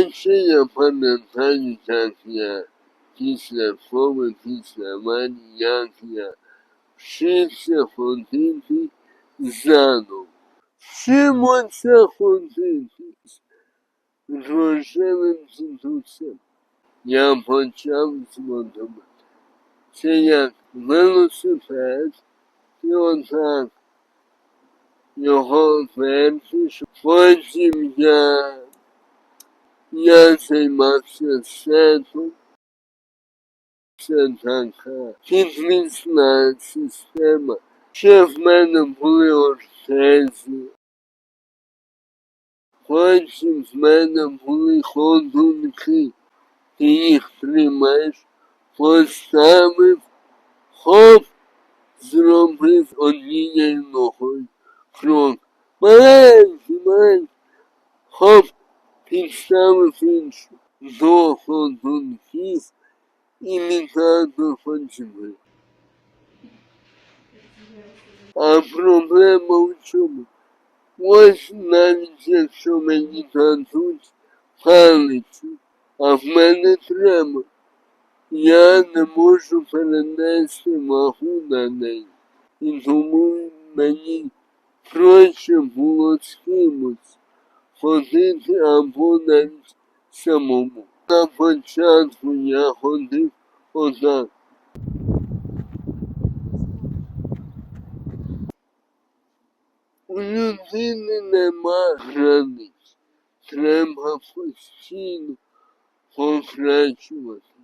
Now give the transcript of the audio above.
А ще я пам'ятаю, як я після школи, після аварії, як я вчився ходити заново. Вчимося ходити з рожевим дідусем. Я почав з. Це як велосипед, і отак його вертиш. Потім я, я займався сетом. Це така підвісна система. Ще в мене були ортези. Потім в мене були ходунки. Ти їх тримаєш, поставив, хоп, зробив однією ногою крок. Маленький, маленький, хоп, підставив іншу. До ходунків імітатор ходьби. А проблема в чому? Ось навіть якщо мені дадуть палицю, а в мене треба. Я не можу перенести вагу на неї. І тому мені проще було з ходити або навіть самому. На початку я ходив отак. У людини нема границь. Треба постійно покращувати.